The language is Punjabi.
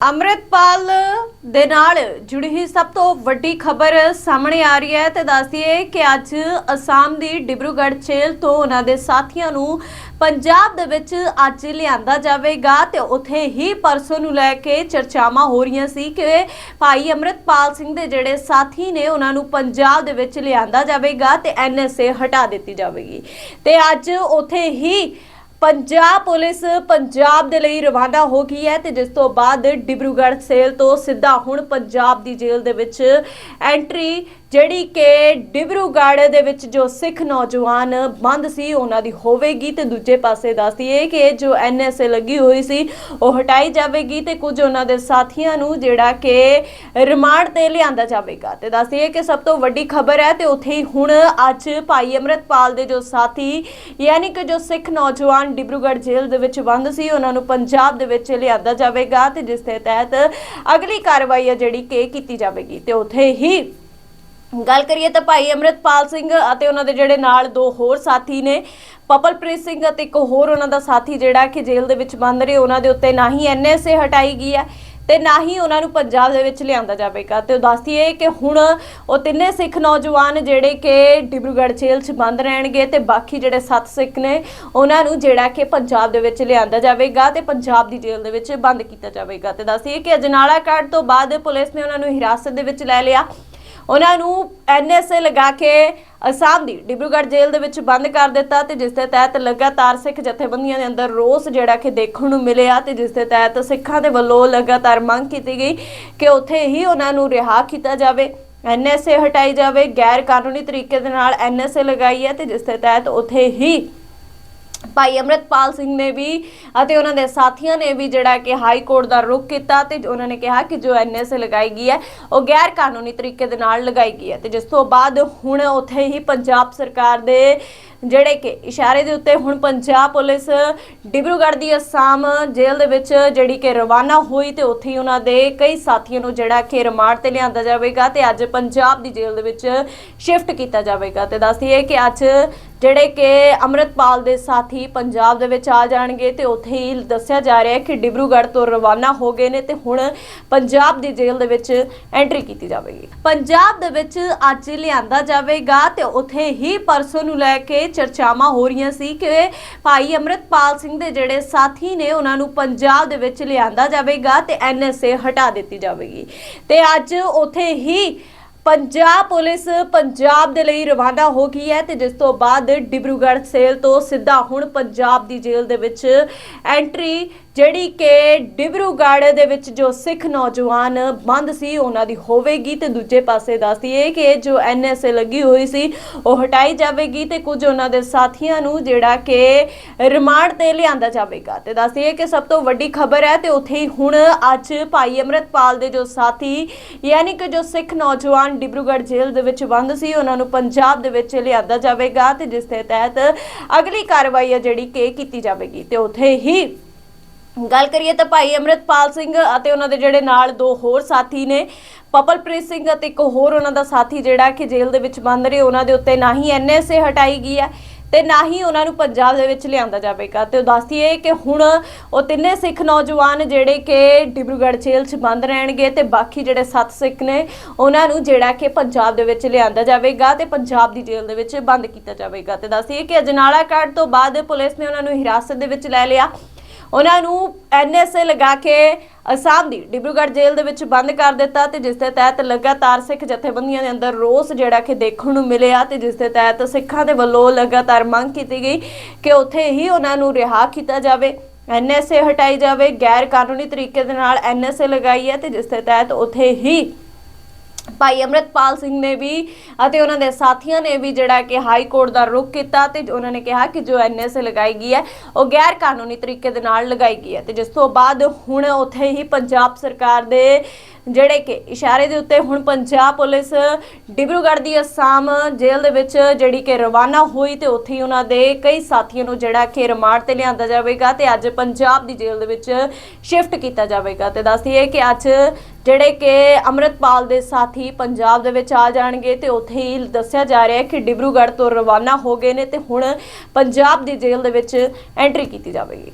ਅੰਮ੍ਰਿਤਪਾਲ ਦੇ ਨਾਲ ਜੁੜੀ ਹੋਈ ਸਭ ਤੋਂ ਵੱਡੀ ਖਬਰ ਸਾਹਮਣੇ ਆ ਰਹੀ ਹੈ ਤੇ ਦੱਸਦੀਏ ਕਿ ਅੱਜ ਅਸਾਮ ਦੀ ਡਿਬਰੂਗੜ੍ਹ ਜੇਲ੍ਹ ਤੋਂ ਉਹਨਾਂ ਦੇ ਸਾਥੀਆਂ ਨੂੰ ਪੰਜਾਬ ਦੇ ਵਿੱਚ ਅੱਜ ਲਿਆਂਦਾ ਜਾਵੇਗਾ ਤੇ ਉੱਥੇ ਹੀ ਪਰਸੋਂ ਨੂੰ ਲੈ ਕੇ ਚਰਚਾਵਾਂ ਹੋ ਰਹੀਆਂ ਸੀ ਕਿ ਭਾਈ ਅੰਮ੍ਰਿਤਪਾਲ ਸਿੰਘ ਦੇ ਜਿਹੜੇ ਸਾਥੀ ਨੇ ਉਹਨਾਂ ਨੂੰ ਪੰਜਾਬ ਦੇ ਵਿੱਚ ਲਿਆਂਦਾ ਜਾਵੇਗਾ ਤੇ ਐਨਐਸਏ ਹਟਾ ਦਿੱਤੀ ਜਾਵੇਗੀ। ਤੇ ਅੱਜ ਉੱਥੇ ਹੀ ਪੰਜਾਬ ਪੁਲਿਸ ਪੰਜਾਬ ਦੇ ਲਈ ਰਵਾਨਾ ਹੋ ਗਈ ਹੈ ਤੇ ਜਿਸ ਤੋਂ ਬਾਅਦ ਡਿਬਰੂਗੜ੍ਹ ਸੇਲ ਤੋਂ ਸਿੱਧਾ ਹੁਣ ਪੰਜਾਬ ਦੀ ਜੇਲ੍ਹ ਦੇ ਵਿੱਚ ਐਂਟਰੀ ਜਿਹੜੀ ਕਿ ਡਿਬਰੂਗੜ੍ਹ ਦੇ ਵਿੱਚ ਜੋ ਸਿੱਖ ਨੌਜਵਾਨ ਬੰਦ ਸੀ, ਉਹਨਾਂ ਦੀ ਹੋਵੇਗੀ ਤੇ ਦੂਜੇ ਪਾਸੇ ਦੱਸਦੀਏ ਕਿ ਜੋ ਐਨਐਸਏ ਲੱਗੀ ਹੋਈ ਸੀ, ਉਹ ਹਟਾਈ ਜਾਵੇਗੀ ਤੇ ਕੁਝ ਉਹਨਾਂ ਦੇ ਸਾਥੀਆਂ ਨੂੰ ਜਿਹੜਾ ਕਿ ਰਿਮਾਂਡ ਤੇ ਲਿਆਂਦਾ ਜਾਵੇਗਾ। ਤੇ ਦੱਸਦੀਏ ਕਿ ਸਭ ਤੋਂ ਵੱਡੀ ਖਬਰ ਹੈ ਤੇ ਉੱਥੇ ਹੀ ਹੁਣ ਅੱਜ ਭਾਈ ਅਮਰਤਪਾਲ ਦੇ ਜੋ ਸਾਥੀ, ਯਾਨੀ ਕਿ ਜੋ ਸਿੱਖ ਨੌਜਵਾਨ ਡਿਬਰੂਗੜ੍ਹ ਜੇਲ੍ਹ ਦੇ ਵਿੱਚ ਬੰਦ ਸੀ, ਉਹਨਾਂ ਨੂੰ ਪੰਜਾਬ ਦੇ ਵਿੱਚ ਲਿਆਂਦਾ ਜਾਵੇਗਾ ਤੇ ਜਿਸ ਦੇ ਤਹਿਤ ਅਗਲੀ ਕਾਰਵਾਈ ਹੈ ਜਿਹੜੀ ਕਿ ਕੀਤੀ ਜਾਵੇਗੀ ਤੇ ਉੱਥੇ ਹੀ ਗੱਲ ਕਰੀਏ ਤਾਂ ਭਾਈ ਅਮਰਿਤਪਾਲ ਸਿੰਘ ਅਤੇ ਉਹਨਾਂ ਦੇ ਜਿਹੜੇ ਨਾਲ ਦੋ ਹੋਰ ਸਾਥੀ ਨੇ, ਪਪਲਪ੍ਰੀਤ ਸਿੰਘ ਅਤੇ ਇੱਕ ਹੋਰ ਉਹਨਾਂ ਦਾ ਸਾਥੀ ਜਿਹੜਾ ਕਿ ਜੇਲ੍ਹ ਦੇ ਵਿੱਚ ਬੰਦ ਰਹੇ, ਉਹਨਾਂ ਦੇ ਉੱਤੇ ਨਾ ਹੀ ਐਨਐਸਏ ਹਟਾਈ ਗਈ ਹੈ ਤੇ ਨਾ ਹੀ ਉਹਨਾਂ ਨੂੰ ਪੰਜਾਬ ਦੇ ਵਿੱਚ ਲਿਆਂਦਾ ਜਾਵੇਗਾ। ਤੇ ਉਹ ਦੱਸਦੀਏ ਕਿ ਹੁਣ ਉਹ ਤਿੰਨੇ ਸਿੱਖ ਨੌਜਵਾਨ ਜਿਹੜੇ ਕਿ ਡਿਬਰੂਗੜ੍ਹ ਜੇਲ੍ਹ 'ਚ ਬੰਦ ਰਹਿਣਗੇ ਤੇ ਬਾਕੀ ਜਿਹੜੇ ਸੱਤ ਸਿੱਖ ਨੇ, ਉਹਨਾਂ ਨੂੰ ਜਿਹੜਾ ਕਿ ਪੰਜਾਬ ਦੇ ਵਿੱਚ ਲਿਆਂਦਾ ਜਾਵੇਗਾ ਤੇ ਪੰਜਾਬ ਦੀ ਜੇਲ੍ਹ ਦੇ ਵਿੱਚ ਬੰਦ ਕੀਤਾ ਜਾਵੇਗਾ। ਤੇ ਦੱਸਦੀ ਕਿ ਅਜਨਾਲਾ ਕਾਂਡ ਤੋਂ ਬਾਅਦ ਪੁਲਿਸ ਨੇ ਉਹਨਾਂ ਨੂੰ ਹਿਰਾਸਤ ਦੇ ਵਿੱਚ ਲੈ ਲਿਆ। ਉਹਨਾਂ ਨੂੰ ਐਨਐਸਏ ਲਗਾ ਕੇ ਅਸਾਮ ਦੀ ਡਿਬਰੂਗੜ੍ਹ ਜੇਲ੍ਹ ਦੇ ਵਿੱਚ ਬੰਦ ਕਰ ਦਿੱਤਾ ਤੇ ਜਿਸ ਦੇ ਤਹਿਤ ਲਗਾਤਾਰ ਸਿੱਖ ਜਥੇਬੰਦੀਆਂ ਦੇ ਅੰਦਰ ਰੋਸ ਜਿਹੜਾ ਕਿ ਦੇਖਣ ਨੂੰ ਮਿਲਿਆ ਤੇ ਜਿਸ ਦੇ ਤਹਿਤ ਸਿੱਖਾਂ ਦੇ ਵੱਲੋਂ ਲਗਾਤਾਰ ਮੰਗ ਕੀਤੀ ਗਈ ਕਿ ਉੱਥੇ ਹੀ ਉਹਨਾਂ ਨੂੰ ਰਿਹਾ ਕੀਤਾ ਜਾਵੇ ਐਨਐਸਏ ਹਟਾਈ ਜਾਵੇ ਗੈਰ ਕਾਨੂੰਨੀ ਤਰੀਕੇ ਦੇ ਨਾਲ ਐਨਐਸਏ ਲਗਾਈ ਹੈ ਤੇ ਜਿਸ ਦੇ ਤਹਿਤ ਉੱਥੇ ਹੀ ਭਾਈ ਅਮਰਤਪਾਲ ਸਿੰਘ ਨੇ ਵੀ ਅਤੇ ਉਹਨਾਂ ਦੇ ਸਾਥੀਆਂ ਨੇ ਵੀ ਜਿਹੜਾ ਕਿ ਹਾਈ ਕੋਰਟ ਦਾ ਰੁਖ ਕੀਤਾ ਤੇ ਉਹਨਾਂ ਨੇ ਕਿਹਾ ਕਿ ਜੋ ਐਨਐਸਏ ਲਗਾਈ ਗਈ ਹੈ, ਉਹ ਗੈਰ ਕਾਨੂੰਨੀ ਤਰੀਕੇ ਦੇ ਨਾਲ ਲਗਾਈ ਗਈ ਹੈ ਤੇ ਜਿਸ ਤੋਂ ਬਾਅਦ ਹੁਣ ਉੱਥੇ ਹੀ ਪੰਜਾਬ ਸਰਕਾਰ ਦੇ ਜਿਹੜੇ ਕਿ ਇਸ਼ਾਰੇ ਦੇ ਉੱਤੇ ਹੁਣ ਪੰਜਾਬ ਪੁਲਿਸ ਡਿਬਰੂਗੜ੍ਹ ਦੀ ਅਸਾਮ ਜੇਲ੍ਹ ਦੇ ਵਿੱਚ ਜਿਹੜੀ ਕਿ ਰਵਾਨਾ ਹੋਈ ਤੇ ਉੱਥੇ ਹੀ ਉਹਨਾਂ ਦੇ ਕਈ ਸਾਥੀਆਂ ਨੂੰ ਜਿਹੜਾ ਕਿ ਰਿਮਾਂਡ ਤੇ ਲਿਆਂਦਾ ਜਾਵੇਗਾ ਤੇ ਅੱਜ ਪੰਜਾਬ ਦੀ ਜੇਲ੍ਹ ਦੇ ਵਿੱਚ ਸ਼ਿਫਟ ਕੀਤਾ ਜਾਵੇਗਾ। ਤੇ ਦੱਸਦੀ ਹੈ ਕਿ ਅੱਜ ਜਿਹੜੇ ਕਿ ਅੰਮ੍ਰਿਤਪਾਲ ਦੇ ਸਾਥੀ ਪੰਜਾਬ ਦੇ ਵਿੱਚ ਆ ਜਾਣਗੇ ਤੇ ਉੱਥੇ ਹੀ ਦੱਸਿਆ ਜਾ ਰਿਹਾ ਹੈ ਕਿ ਡਿਬਰੂਗੜ੍ਹ ਤੋਂ ਰਵਾਨਾ ਹੋ ਗਏ ਨੇ ਤੇ ਹੁਣ ਪੰਜਾਬ ਦੀ ਜੇਲ੍ਹ ਦੇ ਵਿੱਚ ਐਂਟਰੀ ਕੀਤੀ ਜਾਵੇਗੀ। ਪੰਜਾਬ ਦੇ ਵਿੱਚ ਅੱਜ ਲਿਆਂਦਾ ਜਾਵੇਗਾ ਤੇ ਉੱਥੇ ਹੀ ਪਰਸੋਂ ਨੂੰ ਲੈ ਕੇ ਚਰਚਾਵਾਂ ਹੋ ਰਹੀਆਂ ਸੀ ਕਿ ਭਾਈ ਅੰਮ੍ਰਿਤਪਾਲ ਸਿੰਘ ਦੇ ਜਿਹੜੇ ਸਾਥੀ ਨੇ, ਉਹਨਾਂ ਨੂੰ ਪੰਜਾਬ ਦੇ ਵਿੱਚ ਲਿਆਂਦਾ ਜਾਵੇਗਾ ਤੇ ਐਨਐਸਏ ਹਟਾ ਦਿੱਤੀ ਜਾਵੇਗੀ। ਤੇ ਅੱਜ ਉੱਥੇ ਹੀ ਪੰਜਾਬ ਪੁਲਿਸ ਪੰਜਾਬ ਦੇ ਲਈ ਰਵਾਨਾ ਹੋ ਗਈ ਹੈ ਤੇ ਜਿਸ ਤੋਂ ਬਾਅਦ ਡਿਬਰੂਗੜ੍ਹ ਸੇਲ ਤੋਂ ਸਿੱਧਾ ਹੁਣ ਪੰਜਾਬ ਦੀ ਜੇਲ੍ਹ ਦੇ ਵਿੱਚ ਐਂਟਰੀ ਜਿਹੜੀ ਕਿ ਡਿਬਰੂਗੜ੍ਹ ਦੇ ਵਿੱਚ ਜੋ ਸਿੱਖ ਨੌਜਵਾਨ ਬੰਦ ਸੀ, ਉਹਨਾਂ ਦੀ ਹੋਵੇਗੀ ਤੇ ਦੂਜੇ ਪਾਸੇ ਦੱਸਦੀਏ ਕਿ ਜੋ ਐਨਐਸਏ ਲੱਗੀ ਹੋਈ ਸੀ, ਉਹ ਹਟਾਈ ਜਾਵੇਗੀ ਤੇ ਕੁਝ ਉਹਨਾਂ ਦੇ ਸਾਥੀਆਂ ਨੂੰ ਜਿਹੜਾ ਕਿ ਰਿਮਾਂਡ ਤੇ ਲਿਆਂਦਾ ਜਾਵੇਗਾ। ਤੇ ਦੱਸਦੀਏ ਕਿ ਸਭ ਤੋਂ ਵੱਡੀ ਖਬਰ ਹੈ ਤੇ ਉੱਥੇ ਹੀ ਹੁਣ ਅੱਜ ਭਾਈ ਅਮਰਤਪਾਲ ਦੇ ਜੋ ਸਾਥੀ, ਯਾਨੀ ਕਿ ਜੋ ਸਿੱਖ ਨੌਜਵਾਨ ਡਿਬਰੂਗੜ੍ਹ ਜੇਲ੍ਹ ਦੇ ਵਿੱਚ ਬੰਦ ਸੀ, ਉਹਨਾਂ ਨੂੰ ਪੰਜਾਬ ਦੇ ਵਿੱਚ ਲਿਆਂਦਾ ਜਾਵੇਗਾ ਤੇ ਜਿਸ ਦੇ ਤਹਿਤ ਅਗਲੀ ਕਾਰਵਾਈ ਹੈ ਜਿਹੜੀ ਕਿ ਕੀਤੀ ਜਾਵੇਗੀ ਤੇ ਉੱਥੇ ਹੀ ਗੱਲ ਕਰੀਏ ਤਾਂ ਭਾਈ ਅਮਰਿਤਪਾਲ ਸਿੰਘ ਅਤੇ ਉਹਨਾਂ ਦੇ ਜਿਹੜੇ ਨਾਲ ਦੋ ਹੋਰ ਸਾਥੀ ਨੇ, ਪਪਲਪ੍ਰੀਤ ਸਿੰਘ ਅਤੇ ਇੱਕ ਹੋਰ ਉਹਨਾਂ ਦਾ ਸਾਥੀ ਜਿਹੜਾ ਕਿ ਜੇਲ੍ਹ ਦੇ ਵਿੱਚ ਬੰਦ ਰਹੇ, ਉਹਨਾਂ ਦੇ ਉੱਤੇ ਨਾ ਹੀ ਐਨਐਸਏ ਹਟਾਈ ਗਈ ਹੈ ਤੇ ਨਾ ਹੀ ਉਹਨਾਂ ਨੂੰ ਪੰਜਾਬ ਦੇ ਵਿੱਚ ਲਿਆਂਦਾ ਜਾਵੇਗਾ। ਤੇ ਉਹ ਦੱਸਦੀ ਹੈ ਕਿ ਹੁਣ ਉਹ ਤਿੰਨੇ ਸਿੱਖ ਨੌਜਵਾਨ ਜਿਹੜੇ ਕਿ ਡਿਬਰੂਗੜ੍ਹ ਜੇਲ੍ਹ 'ਚ ਬੰਦ ਰਹਿਣਗੇ ਤੇ ਬਾਕੀ ਜਿਹੜੇ ਸੱਤ ਸਿੱਖ ਨੇ, ਉਹਨਾਂ ਨੂੰ ਜਿਹੜਾ ਕਿ ਪੰਜਾਬ ਦੇ ਵਿੱਚ ਲਿਆਂਦਾ ਜਾਵੇਗਾ ਤੇ ਪੰਜਾਬ ਦੀ ਜੇਲ੍ਹ ਦੇ ਵਿੱਚ ਬੰਦ ਕੀਤਾ ਜਾਵੇਗਾ। ਤੇ ਦੱਸੀਏ ਕਿ ਅਜਨਾਲਾ ਕਾਂਡ ਤੋਂ ਬਾਅਦ ਪੁਲਿਸ ਨੇ ਉਹਨਾਂ ਨੂੰ ਹਿਰਾਸਤ ਦੇ ਵਿੱਚ ਲੈ ਲਿਆ। ਉਹਨਾਂ ਨੂੰ ਐਨਐਸਏ ਲਗਾ ਕੇ ਅਸਾਮ ਦੀ ਡਿਬਰੂਗੜ੍ਹ ਜੇਲ੍ਹ ਦੇ ਵਿੱਚ ਬੰਦ ਕਰ ਦਿੱਤਾ ਤੇ ਜਿਸ ਦੇ ਤਹਿਤ ਲਗਾਤਾਰ ਸਿੱਖ ਜਥੇਬੰਦੀਆਂ ਦੇ ਅੰਦਰ ਰੋਸ ਜਿਹੜਾ ਕਿ ਦੇਖਣ ਨੂੰ ਮਿਲਿਆ ਤੇ ਜਿਸ ਦੇ ਤਹਿਤ ਸਿੱਖਾਂ ਦੇ ਵੱਲੋਂ ਲਗਾਤਾਰ ਮੰਗ ਕੀਤੀ ਗਈ ਕਿ ਉੱਥੇ ਹੀ ਉਹਨਾਂ ਨੂੰ ਰਿਹਾ ਕੀਤਾ ਜਾਵੇ, ਐਨਐਸਏ ਹਟਾਈ ਜਾਵੇ ਗੈਰ ਕਾਨੂੰਨੀ ਤਰੀਕੇ ਦੇ ਨਾਲ ਐਨਐਸਏ ਲਗਾਈ ਹੈ ਤੇ ਜਿਸ ਦੇ ਤਹਿਤ ਉੱਥੇ ਹੀ ਭਾਈ ਅਮਰਤਪਾਲ ਸਿੰਘ ਨੇ ਵੀ ਅਤੇ ਉਹਨਾਂ ਦੇ ਸਾਥੀਆਂ ਨੇ ਵੀ ਜਿਹੜਾ ਕਿ ਹਾਈ ਕੋਰਟ ਦਾ ਰੁਖ ਕੀਤਾ ਤੇ ਉਹਨਾਂ ਨੇ ਕਿਹਾ ਕਿ ਜੋ ਐਨਐਸਏ ਲਗਾਈ ਗਈ ਹੈ, ਉਹ ਗੈਰ ਕਾਨੂੰਨੀ ਤਰੀਕੇ ਦੇ ਨਾਲ ਲਗਾਈ ਗਈ ਹੈ ਤੇ ਜਿਸ ਤੋਂ ਬਾਅਦ ਹੁਣ ਉੱਥੇ ਹੀ ਪੰਜਾਬ ਸਰਕਾਰ ਦੇ ਜਿਹੜੇ ਕਿ ਇਸ਼ਾਰੇ ਦੇ ਉੱਤੇ ਹੁਣ ਪੰਜਾਬ ਪੁਲਿਸ ਡਿਬਰੂਗੜ੍ਹ ਦੀ ਅਸਾਮ ਜੇਲ੍ਹ ਦੇ ਵਿੱਚ ਜਿਹੜੀ ਕਿ ਰਵਾਨਾ ਹੋਈ ਤੇ ਉੱਥੇ ਹੀ ਉਹਨਾਂ ਦੇ ਕਈ ਸਾਥੀਆਂ ਨੂੰ ਜਿਹੜਾ ਕਿ ਰਿਮਾਂਡ ਤੇ ਲਿਆਂਦਾ ਜਾਵੇਗਾ ਤੇ ਅੱਜ ਪੰਜਾਬ ਦੀ ਜੇਲ੍ਹ ਦੇ ਵਿੱਚ ਸ਼ਿਫਟ ਕੀਤਾ ਜਾਵੇਗਾ। ਤੇ ਦੱਸਦੀ ਹੈ ਕਿ ਅੱਜ ਜਿਹੜੇ ਕਿ ਅਮਰਤਪਾਲ ਦੇ ਸਾਥੀ ਪੰਜਾਬ ਦੇ ਵਿੱਚ ਆ ਜਾਣਗੇ ਤੇ ਉੱਥੇ ਹੀ ਦੱਸਿਆ ਜਾ ਰਿਹਾ ਹੈ ਕਿ ਡਿਬਰੂਗੜ੍ਹ ਤੋਂ ਰਵਾਨਾ ਹੋ ਗਏ ਨੇ ਤੇ ਹੁਣ ਪੰਜਾਬ ਦੀ ਜੇਲ੍ਹ ਦੇ ਵਿੱਚ ਐਂਟਰੀ ਕੀਤੀ ਜਾਵੇਗੀ।